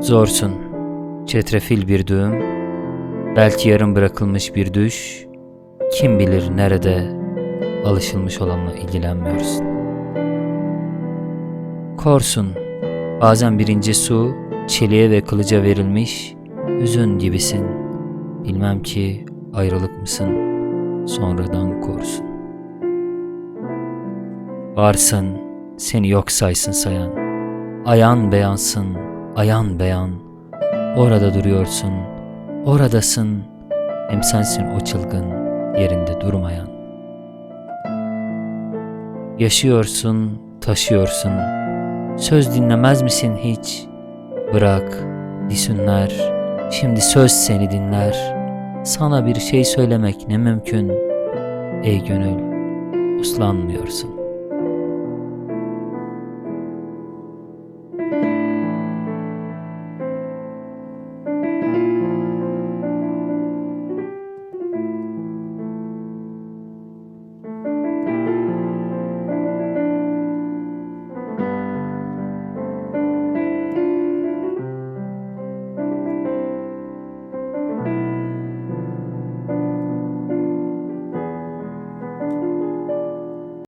Zorsun, çetrefil bir düğüm, belki yarım bırakılmış bir düş, kim bilir nerede alışılmış olanla ilgilenmiyorsun. Korsun, bazen birinci su, çeliğe ve kılıca verilmiş, üzün gibisin.'' Bilmem ki ayrılık mısın, sonradan korsun. Varsın, seni yok saysın sayan, ayan beyansın, ayan beyan, orada duruyorsun, oradasın, hem sensin o çılgın, yerinde durmayan. Yaşıyorsun, taşıyorsun, söz dinlemez misin hiç? Bırak, disünler, şimdi söz seni dinler, sana bir şey söylemek ne mümkün, ey gönül, uslanmıyorsun.